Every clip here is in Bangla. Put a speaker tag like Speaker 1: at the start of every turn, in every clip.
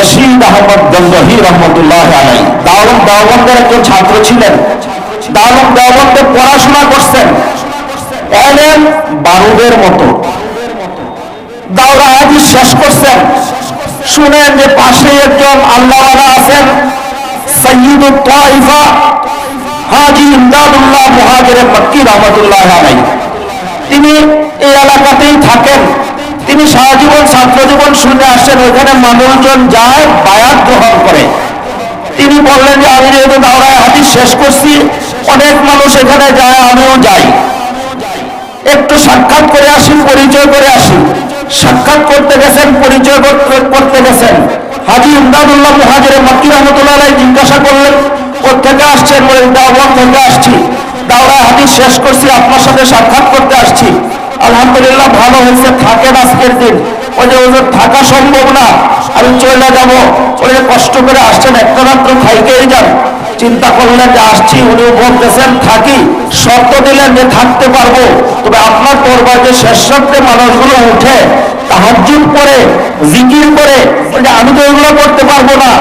Speaker 1: রশিদ আহমদ গঙ্গহি রহমতুল্লাহ আলাই। দাওয়ান দেওবন্দের একজন ছাত্র ছিলেন। দাওয়ান দেওবন্দে পড়াশোনা করছেন। এলেন বারুদের মতো। দাওরা হাদিস শেষ করছেন। শুনেন যে পাশে একজন আল্লাহওয়ালা আছেন, সৈয়দুল তাইফা, হাজি ইমদাদুল্লাহ মুহাজির মক্কি রহমতুল্লাহ আলাই। তিনি এই এলাকাতেই থাকেন। তিনি সারা জীবন ছাত্র জীবন শুনে আসছেন ওইখানে মানুষজন যায়, বায়াত গ্রহণ করে। তিনি বললেন যে, আমি যেহেতু দাওরায় হাদিস শেষ করছি, অনেক মানুষ এখানে যায়, আমিও যাই। একটু সাক্ষাৎ করে আসি, পরিচয় করে আসি। সাক্ষাৎ করতে গেছেন, পরিচয় করতে- গেছেন। হাজি ইমদাদুল্লাহ মুহাজির মক্কি রহমতুল্লাহ জিজ্ঞাসা করলেন কোথেকে আসছেন? বলে দাওয়াত থেকে আসছি। দাওরা হাদিস শেষ করছি, আপনার সাথে সাক্ষাৎ করতে আসছি। আলহামদুলিল্লাহ ভালো হয়েছে থাকেন আজকের দিন। ওই যে ওদের থাকা সম্ভব না। আমি চলে যাব। ওই কষ্ট করে আসছেন একটা মাত্র খাইকেই যান। চিন্তা করলেন যে আসছি উনি বলতেছেন থাকি। শর্ত দিলেন যে থাকতে পারব। তবে আপনার দরবার যে শেষ শর্তে মানুষগুলো উঠে তাহাজুদ করে জিকির করে আমি তো এগুলো করতে পারব না।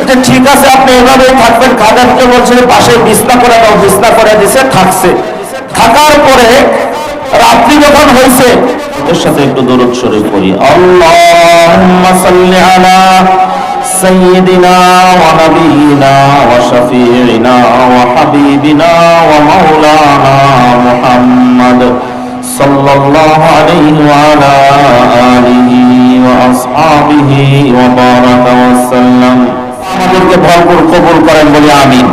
Speaker 1: বলছে, ঠিক আছে আপনি এভাবেই থাকবেন। খাদানকে বলছে পাশে বিছনা করে দাও বিছনা করে দিছে থাকছে। থাকার পরে রাত্রি যখন হয়েছে। এর সাথে একটু দরদ শরীফ পড়ি। আল্লাহুম্মা সাল্লি আলা সাইয়্যিদিনা ওয়া নাবিয়িনা ওয়া শাফিঈনা ওয়া হাবিবিনা ওয়া আমাদেরকে ভরপুর কবুল করেন বলে আমিন।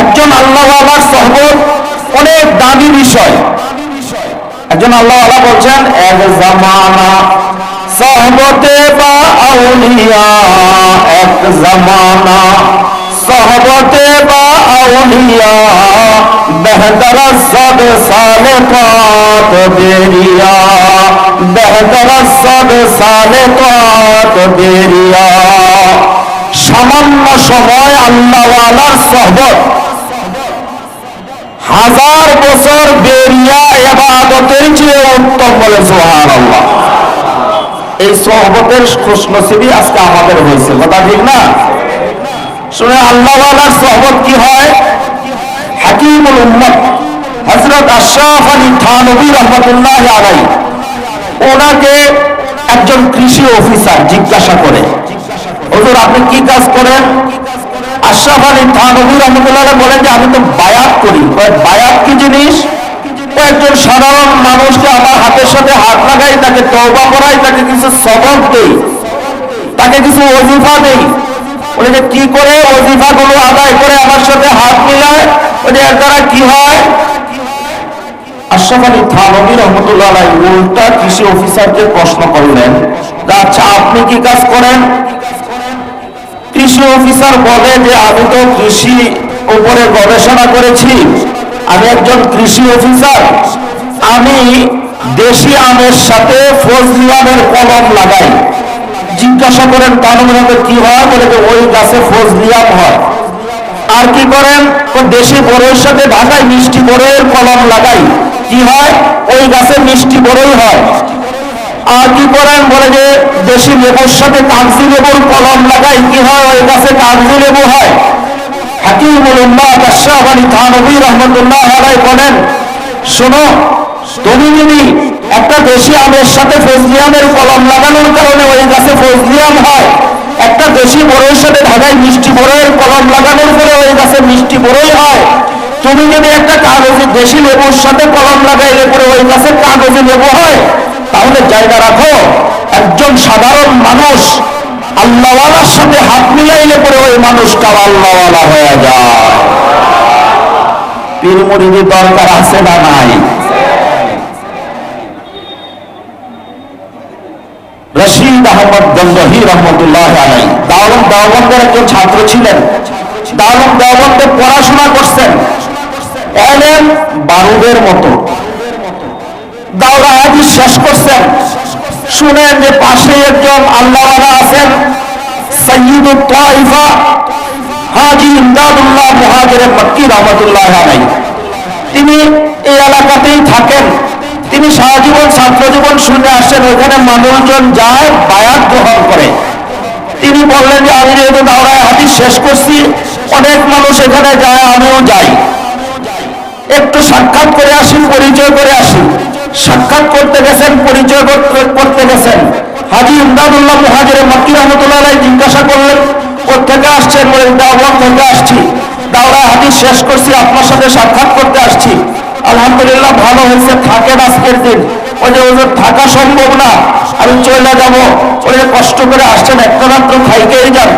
Speaker 1: একজন আল্লাহ আমার সহবত অনেক দামি বিষয়। একজন আল্লাহ আল্লাহ বলছেন, এক জামানা সহবতে বা আউলিয়া, এক জামানা সহবতে বা আউলিয়া বেহতর সদ সালে পাত বেরিয়া বেহতর সদ সালে পাত বেরিয়া সামান্য সময় আল্লাহওয়ালার সহবত হাজার বছর বেরিয়া এবাদতের চেয়ে উত্তম বলে সোহান এই সহবতের খুশনসিবি আজকে আমাদের হয়েছে। কথা ঠিক না? শুনে আল্লাহ সহবত কি হয়? হাকিমুল উম্মত হজরত আশরাফ আলী থানবী রহমতুল্লাহ আলাই ওনাকে একজন কৃষি অফিসার জিজ্ঞাসা করে, হুজুর, আপনি কি কাজ করেন? আশরাফ আলী থানবী রহমতুল্লাহ বলেন যে, আমি তো বায়াত করি। বায়াত কি জিনিস? একজন সাধারণ মানুষকে আমার হাতের সাথে হাত লাগাই, তাকে তওবা করাই, তাকে কিছু সবক দেই, তাকে কিছু অজিফা দেই। যে কি করে অজিফা গুলো আদায় করে আমার সাথে হাত মিলায় ওই এর দ্বারা কি হয়? আশরাফ আলী থানবী রহমতুল্লাহ উল্টা কৃষি অফিসারকে প্রশ্ন করলেন আচ্ছা আপনি কি কাজ করেন? কৃষি অফিসার বলে যে আমি তো কৃষি উপরে গবেষণা করেছি। আমি একজন কৃষি অফিসার। আমি দেশি আমের সাথে ফজলি আমের কলম লাগাই। জিজ্ঞাসা করেন, কানুন কি হয়? বলে যে, ওই গাছে ফজলি আম হয়। আর কি করেন? ও দেশি বড়ের সাথে ঢাকায় মিষ্টি বড়ের কলম লাগাই। কি হয়? ওই গাছে মিষ্টি বড়ই হয়। কি করেন বলে যে দেশি লেবুর সাথে কাগজি লেবুর কলম লাগাই কি হয় ওই গাছে কাগজি লেবু হয়। হাকিমুল উম্মাহ আশরাফ আলী থানবী রহমতুল্লাহ আলাই বলেন, শোনো, তুমি যদি একটা দেশি আমের সাথে ফজলি আমের কলম লাগানোর কারণে ওই গাছে ফজলি আম হয়, একটা দেশি বড়ের সাথে ঢাকায় মিষ্টি বড়ের কলম লাগানোর পরে ওই গাছে মিষ্টি বড়ই হয়, তুমি যদি একটা কাগজে দেশি লেবুর সাথে কলম লাগাইলে পরে ওই গাছে কাগজে লেবু হয়? তাহলে জায়গা রাখো। একজন সাধারণ মানুষ আল্লাহওয়ালার সাথে হাত মিলাইলে পরে ওই মানুষটাও আল্লাহওয়ালা হয়ে যায়। পীর দরকার আছে না নাই? রশিদ আহমদ গঙ্গহি রহমতুল্লাহ আলাই একজন ছাত্র ছিলেন। দাওয়ান দেওবন্দে পড়াশোনা করছেন। এলেন বারুদের মতো। দাওরা হাদিস শেষ করছেন। শুনেন যে পাশে একজন আল্লাহওয়ালা আছেন সৈয়দুল তাইফা, হাজি ইমদাদুল্লাহ মুহাজির মক্কি রহমতুল্লাহ আলাই তিনি এই এলাকাতেই থাকেন। তিনি সারা জীবন ছাত্র জীবন শুনে আসছেন ওইখানে মানুষজন যায়, বায়াত গ্রহণ করে। তিনি বললেন যে, আমি যেহেতু দাওরায় হাদিস শেষ করছি, অনেক মানুষ এখানে যায়, আমিও যাই। একটু সাক্ষাৎ করে আসি, পরিচয় করে আসি। সাক্ষাৎ করতে গেছেন, পরিচয় করতে- গেছেন। হাজি ইমদাদুল্লাহ মুহাজির মক্কি রহমতুল্লাহ জিজ্ঞাসা করলেন কোথেকে আসছেন? বলে দাওয়া থেকে আসছি? দাওরা হাজি শেষ করছি, আপনার সাথে সাক্ষাৎ করতে আসছি। আলহামদুলিল্লাহ, ভালো হয়েছে, থাকেন আজকের দিন। যে ওদের থাকা সম্ভব না। আমি চলে যাব। যে কষ্ট করে আসছেন একটা রাত্র খাইকেই যান।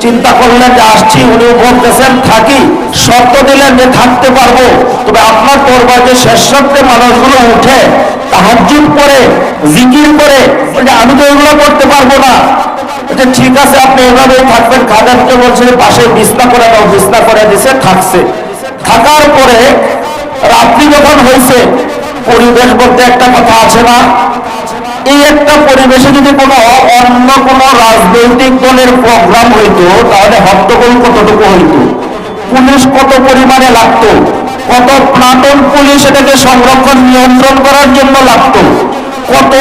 Speaker 1: চিন্তা করলেন যে আসছি উনি বলতেছেন থাকি। শর্ত দিলেন যে থাকতে পারব। তবে আপনার পরবার যে শেষ রাত্রে মানুষগুলো উঠে তাহাজুদ করে জিকির করে আমি তো এগুলো করতে পারব না। বলছে, ঠিক আছে আপনি এভাবেই থাকবেন। খাদানকে বলছে যে পাশে বিছনা করে দাও বিছনা করে দিছে থাকছে। থাকার পরে রাত্রি যখন হয়েছে পরিবেশ বলতে একটা কথা আছে না? এই একটা পরিবেশে যদি কোনো অন্য কোনো রাজনৈতিক দলের প্রোগ্রাম হইতো, তাহলে হট্টগোল কতটুকু হইতো? পুলিশ কত পরিমাণে লাগতো? কত প্লাটন পুলিশ এটাকে সংরক্ষণ, নিয়ন্ত্রণ করার জন্য লাগতো? কত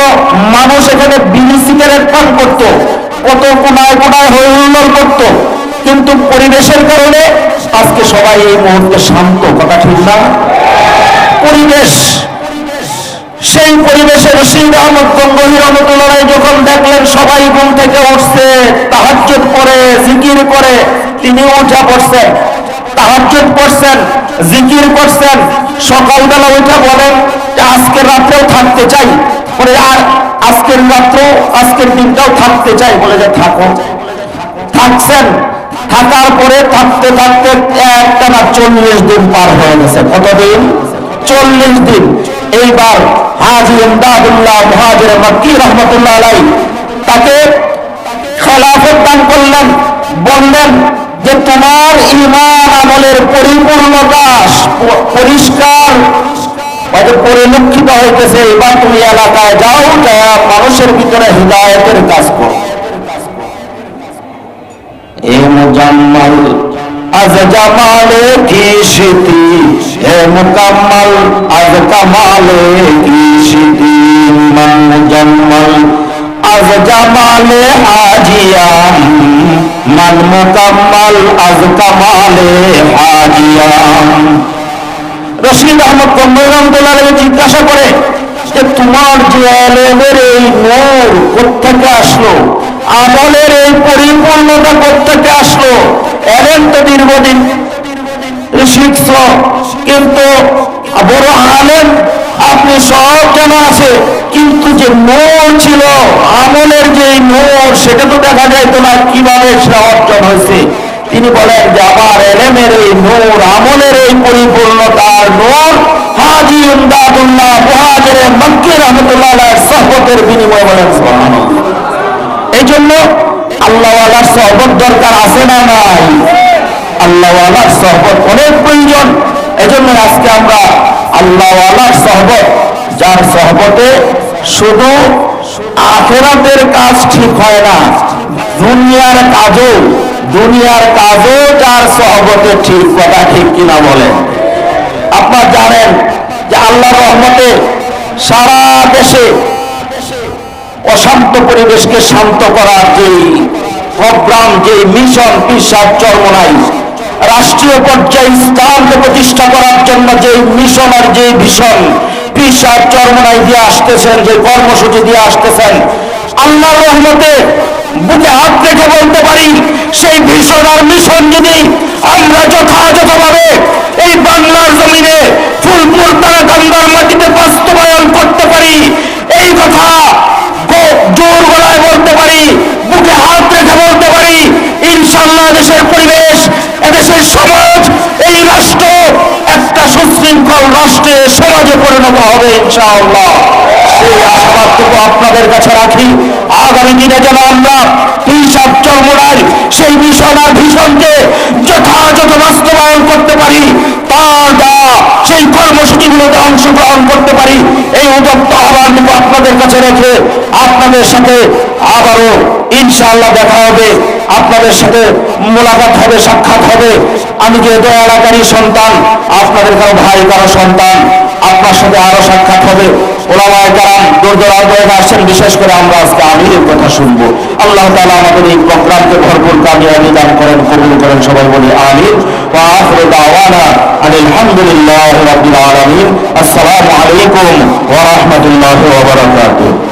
Speaker 1: মানুষ এখানে বিড়ি সিগারেট পান করতো? কত কোনায় কোনায় হই হুল্লোড় করতো? কিন্তু পরিবেশের কারণে আজকে সবাই এই মুহূর্তে শান্ত, কথা ঠিক না? পরিবেশ সেই পরিবেশে রশিদ আহমদ গঙ্গহি রহমতুল্লাহ যখন দেখলেন সবাই ঘুম থেকে উঠছে, তাহাজ্জুদ করে জিকির করে তিনি উঠা পড়ছেন। তাহাজ্জুদ পড়ছেন, জিকির করছেন। সকালবেলা উঠে বলেন আজকের রাত্রেও থাকতে চাই। বলে, আর আজকের রাত্র আজকের দিনটাও থাকতে চাই। বলে যে, থাকো। থাকছেন। থাকার পরে থাকতে থাকতে একটা না চল্লিশ দিন পার হয়ে গেছে। কতদিন? চল্লিশ দিন। এইবার হয়তো পরিলক্ষিত হইতেছে, এবার তুমি এলাকায় যাও যা মানুষের ভিতরে হৃদায়তের কাজ করো। আজ কি স্মৃতি? হে মুকাম্মাল, আজ কামালে কি মান আজ জামালে আজ কামালে জিজ্ঞাসা করে যে, তোমার যে আলেমের এই নূর কোথেকে আসলো? আমলের এই পরিপূর্ণতা কোথেকে আসলো? এলেন তো দীর্ঘদিন। কিন্তু বড় আলেম, আপনি সব জানা আছে, কিন্তু যে নূর ছিল, আমলের যে নূর, সেটা তো দেখা যাইতো না, কীভাবে সেটা অর্জন হয়েছে। তিনি বলেন যে, আমার এলেমের এই নূর, আমলের এই পরিপূর্ণতার নূর, হাজি ইমদাদুল্লাহ মুহাজির মক্কি রহমতুল্লাহ সহবতের বিনিময় বলেন এই জন্য আল্লাহওয়ালার সহবত দরকার আছে না নাই? আল্লাহওয়ালার সহবত অনেক প্রয়োজন। এই জন্য আজকে আমরা আল্লাহওয়ালার সহবত, যার সহবতে শুধু আখেরাতের কাজ ঠিক হয় না, দুনিয়ার কাজও দুনিয়ার কাজও যার সহবতে ঠিক কথা ঠিক কিনা বলেন। আপনার জানেন যে আল্লাহ রহমতে সারা দেশে অশান্ত পরিবেশকে শান্ত করার যে প্রোগ্রাম যে মিশন পিসার চর্মনাই রাষ্ট্রীয় পর্যায়ে ইসলামকে প্রতিষ্ঠা করার জন্য যে মিশন আর যে ভীষণ পিসার চর্মনাই দিয়ে আসতেছেন, যে কর্মসূচি দিয়ে আসতেছেন আল্লাহ রহমতে বুকে হাত রেখে বলতে পারি, সেই ভীষণ আর মিশন যদি আমরা যথাযথভাবে এই বাংলার জমিনে ফুলপুর তারা গঙ্গার মাটিতে বাস্তবায়ন করতে পারি, এই কথা জোর গলায় বলতে পারি, বুকে হাত রেখে বলতে পারি ইনশাল্লাহ দেশের সুশৃঙ্খল রাষ্ট্রে সমাজে পরিণত হবে ইনশাআল্লাহ। সেই আশাবাদটুকু আপনাদের কাছে রাখি। আগামী দিনে যেন আমরা হিসাব চর্মরায় সেই মিশন আর ভীষণকে যথাযথ বাস্তবায়ন করতে পারি, তার দ্বারা সেই কর্মসূচিগুলোতে অংশগ্রহণ করতে পারি, এই উদ্যোক্ত আহ্বানটুকু আপনাদের কাছে রেখে আপনাদের সাথে আবারও ইনশাআল্লাহ দেখা হবে। আপনাদের সাথে মোলাকাত হবে, সাক্ষাৎ হবে। আমি যে দয়ালাকারী সন্তান, আপনাদের কারও ভাই, কারও সন্তান, আপনার সাথে আরও সাক্ষাৎ হবে। বিশেষ করে আমরা আজকে কথা শুনব। আল্লাহ তাআলা আমাদের এই প্রোগ্রামকে ভরপুর করেন, কবুল করেন, সবাই বলি আলাইকুম ওয়া রাহমাতুল্লাহি ওয়া বারাকাতুহু।